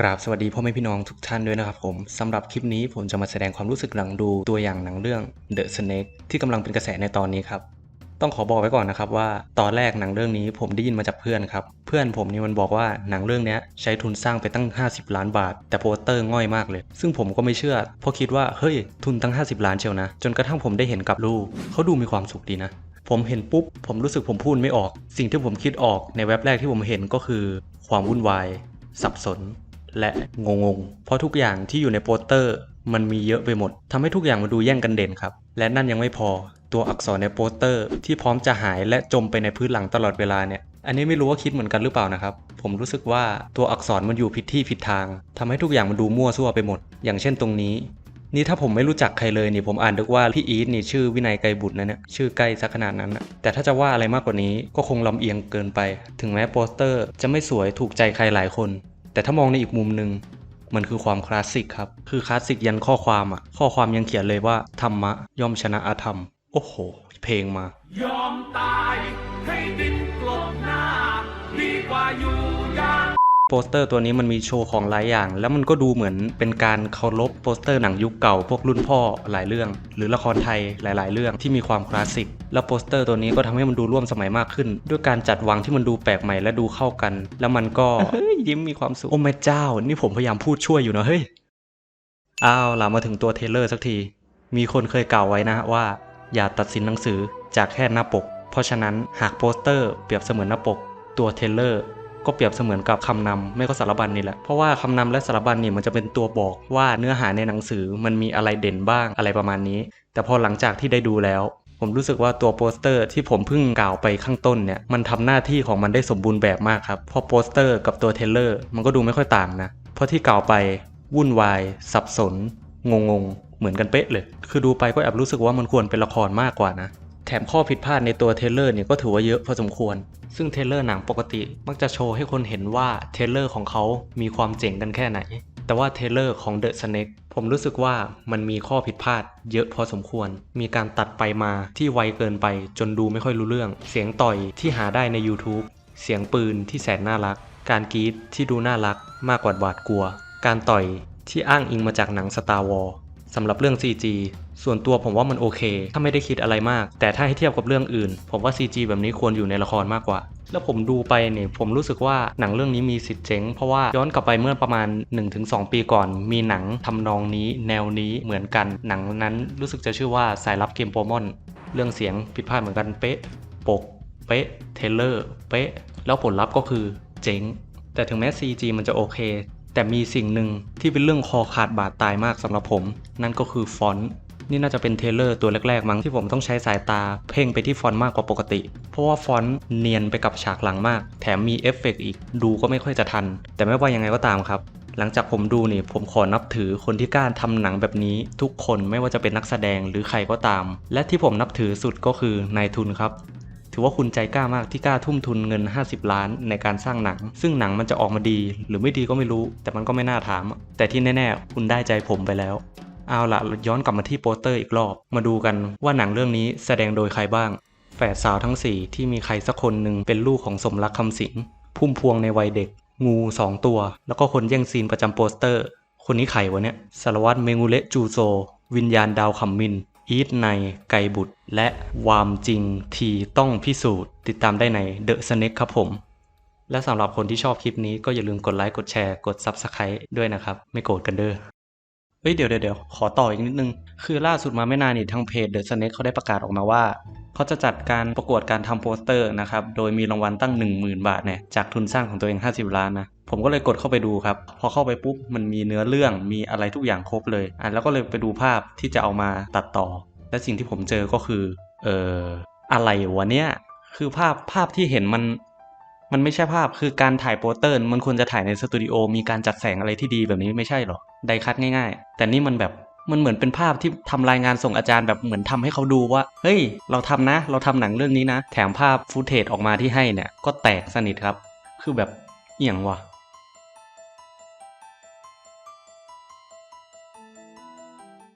กราบสวัสดีพ่อแม่พี่น้องทุกท่านด้วยนะครับผมสำหรับคลิปนี้ผมจะมาแสดงความรู้สึกหลังดูตัวอย่างหนังเรื่อง The Snake ที่กำลังเป็นกระแสในตอนนี้ครับ ต้องขอบอกไว้ก่อนนะครับว่าตอนแรกหนังเรื่องนี้ผมได้ยินมาจากเพื่อนครับ เพื่อนผมนี่มันบอกว่าหนังเรื่องนี้ใช้ทุนสร้างไปตั้ง 50 ล้านบาท แต่โปสเตอร์ง่อยมากเลย ซึ่งผมก็ไม่เชื่อ เพราะคิดว่าเฮ้ยทุนตั้ง 50 ล้านเชียวนะ จนกระทั่งผมได้เห็นกับรูปเขาดูมีความสุขดีนะผมเห็นปุ๊บ ผมรู้สึกผมพูดไม่ออก สิ่งที่ผมคิดออกในเว็บแรกที่ผมเห็นก็คือ ความวุ่นวาย สับสน และงงงๆ เพราะทุกอย่างที่อยู่ในโปสเตอร์ มันมีเยอะไปหมดทำให้ทุกอย่างมันดูแย่งกันเด่นครับ และนั่นยังไม่พอตัวอักษรในโปสเตอร์ ที่พร้อมจะหายและจมไปในพื้นหลังตลอดเวลาเนี่ยอันนี้ไม่รู้ว่าคิดเหมือนกันหรือเปล่านะครับ ผมรู้สึกว่าตัวอักษรมันอยู่ผิดที่ผิดทางทำให้ทุกอย่างมันดูมั่วซั่วไปหมด อย่างเช่นตรงนี้ นี่ถ้าผมไม่รู้จักใครเลยนี่ผมอ่านนึกว่าพี่อีทนี่ชื่อวินัยไกรบุตรนะเนี่ยชื่อใกล้สักขนาดนั้นนะแต่ถ้าจะว่าอะไรมากกว่านี้ก็คงลำเอียงเกินไป ถึงแม้โปสเตอร์ จะไม่สวยถูกใจใครหลายคน แต่ถ้ามองในอีกมุมหนึ่งมันคือความคลาสสิกครับ คือคลาสสิกยันข้อความอะข้อความยังเขียนเลยว่า ธรรมะย่อมชนะอาธรรม โอ้โห เพลงมา ยอมตายให้ดินกลบหน้า ดีกว่าอยู่ยา โปสเตอร์ตัวนี้มันมีโชว์ของหลายอย่าง แล้วมันก็ดูเหมือนเป็นการเคารพโปสเตอร์หนังยุคเก่าพวกรุ่นพ่อหลายเรื่อง หรือละครไทยหลาย ๆ เรื่องที่มีความคลาสสิกแล้วโปสเตอร์ตัวนี้ก็ทำให้มันดูร่วมสมัยมากขึ้น ด้วยการจัดวางที่มันดูแปลกใหม่และดูเข้ากัน แล้วมันก็เฮ้ยยิ้มมีความสุขโอ้แม่เจ้า นี่ผมพยายามพูดช่วยอยู่นะเฮ้ยอ้าวล่ะมาถึงตัวเทรลเลอร์สักที มีคนเคยกล่าวไว้นะฮะว่า อย่าตัดสินหนังสือจากแค่หน้าปก เพราะฉะนั้นหากโปสเตอร์เปรียบเสมือนหน้าปก ตัวเทรลเลอร์ ก็เปรียบเสมือนกับคำนำไม่ก็สารบัญนี่แหละ เพราะว่าคำนำและสารบัญนี่มันจะเป็นตัวบอกว่าเนื้อหาในหนังสือมันมีอะไรเด่นบ้างอะไรประมาณนี้ แต่พอหลังจากที่ได้ดูแล้ว ผมรู้สึกว่าตัวโปสเตอร์ที่ผมเพิ่งกล่าวไปข้างต้นเนี่ยมันทำหน้าที่ของมันได้สมบูรณ์แบบมากครับเพราะโปสเตอร์กับตัวเทเลอร์มันก็ดูไม่ค่อยต่างนะเพราะที่กล่าวไปวุ่นวาย สับสน งงงเหมือนกันเป๊ะเลย คือดูไปก็แอบรู้สึกว่ามันควรเป็นละครมากกว่านะ แถมข้อผิดพลาดในตัวเทเลอร์เนี่ยก็ถือว่าเยอะพอสมควร ซึ่งเทเลอร์หนังปกติมักจะโชว์ให้คนเห็นว่าเทเลอร์ของเขามีความเจ๋งกันแค่ไหน แต่ว่าเทเลอร์ของ The Snake ผมรู้สึกว่ามันมีข้อผิดพลาดเยอะพอสมควร มีการตัดไปมาที่ไวเกินไปจนดูไม่ค่อยรู้เรื่อง เสียงต่อยที่หาได้ใน YouTube เสียงปืนที่แสนน่ารัก การกรีดที่ดูน่ารักมากกว่าหวาดกลัว การต่อยที่อ้างอิงมาจากหนัง Star Wars สำหรับเรื่อง CG ส่วนตัวผมว่ามันโอเค ถ้าไม่ได้คิดอะไรมาก แต่ถ้าให้เทียบกับเรื่องอื่น ผมว่า CG แบบนี้ควรอยู่ในละครมากกว่า แล้วผมดูไปเนี่ยผมรู้สึกว่าหนังเรื่องนี้มีสิทธิ์เจ๊งเพราะว่าย้อนกลับไปเมื่อประมาณ 1-2 ปีก่อน มีหนังทำนองนี้ แนวนี้เหมือนกัน หนังนั้นรู้สึกจะชื่อว่าสายลับเกมโปมอน เรื่องเสียงผิดพลาดเหมือนกันเป๊ะ ปก เป๊ะ เทเลอร์ เป๊ะ แล้วผลลัพธ์ก็คือเจ๊งแต่ถึงแม้ CG มันจะโอเค แต่มีสิ่งหนึ่งที่เป็นเรื่องคอขาดบาดตายมากสำหรับผม นั่นก็คือฟอนต์นี่น่าจะเป็นเทเลอร์ตัวแรกๆมั้งที่ผมต้องใช้สายตาเพ่งไปที่ฟอนต์มากกว่าปกติ เพราะว่าฟอนต์เนียนไปกับฉากหลังมาก แถมมีเอฟเฟกต์อีกดูก็ไม่ค่อยจะทัน แต่ไม่ว่ายังไงก็ตามครับ หลังจากผมดูนี่ผมขอนับถือคนที่กล้าทำหนังแบบนี้ ทุกคนไม่ว่าจะเป็นนักแสดงหรือใครก็ตาม และที่ผมนับถือสุดก็คือนายทุนครับ ถือว่าคุณใจกล้ามากที่กล้าทุ่มทุนเงิน 50 ล้านในการสร้างหนัง ซึ่งหนังมันจะออกมาดี หรือไม่ดีก็ไม่รู้ แต่มันก็ไม่น่าถาม แต่ที่แน่ๆ คุณได้ใจผมไปแล้ว เอาล่ะย้อนกลับมาที่โปสเตอร์อีกรอบ มาดูกันว่าหนังเรื่องนี้แสดงโดยใครบ้าง แฝดสาวทั้ง 4 ที่มีใครสักคนหนึ่งเป็นลูกของสมรักคำสิงพุ่มพวงในวัยเด็ก งู 2 ตัว แล้วก็คนแย่งซีนประจำโปสเตอร์ คนนี้ใครวะเนี่ยสารวัตรเมงูเละจูโซ วิญญาณดาวขำมิน อีทในไกบุตร และวามจริงทีต้องพิสูจน์ ติดตามได้ในเดอะสเน็ตครับผม และสำหรับคนที่ชอบคลิปนี้ก็อย่าลืมกดไลค์กดแชร์กด Subscribe ด้วยนะครับ ไม่โกรธกันเด้อเฮ้ยเดี๋ยวเดี๋ยวขอต่ออีกนิดนึง คือล่าสุดมาไม่นานนี่ทางเพจเดอะสเน็ตเขาได้ประกาศออกมาว่า เขาจะจัดการประกวดการทำโปสเตอร์นะครับ โดยมีรางวัลตั้ง 10,000 บาทเนี่ยจากทุนสร้างของตัวเอง 50 ล้านนะผมก็เลยกดเข้าไปดูครับ พอเข้าไปปุ๊บมันมีเนื้อเรื่องมีอะไรทุกอย่างครบเลยอะแล้วก็เลยไปดูภาพที่จะเอามาตัดต่อ และสิ่งที่ผมเจอก็คือ เอ่ออะไรวะเนี่ยคือภาพภาพที่เห็นมันมันไม่ใช่ภาพคือการถ่ายโปสเตอร์ มันควรจะถ่ายในสตูดิโอมีการจัดแสงอะไรที่ดีแบบนี้ไม่ใช่หรอไดคัดง่าย ๆ แต่นี่มันแบบ มันเหมือนเป็นภาพที่ทำรายงานส่งอาจารย์แบบเหมือนทำให้เขาดูว่า เฮ้ย เราทำนะ เราทำหนังเรื่องนี้นะ แถมภาพฟุตเทจออกมาที่ให้เนี่ย ก็แตกสนิทครับ คือแบบเอียงว่ะ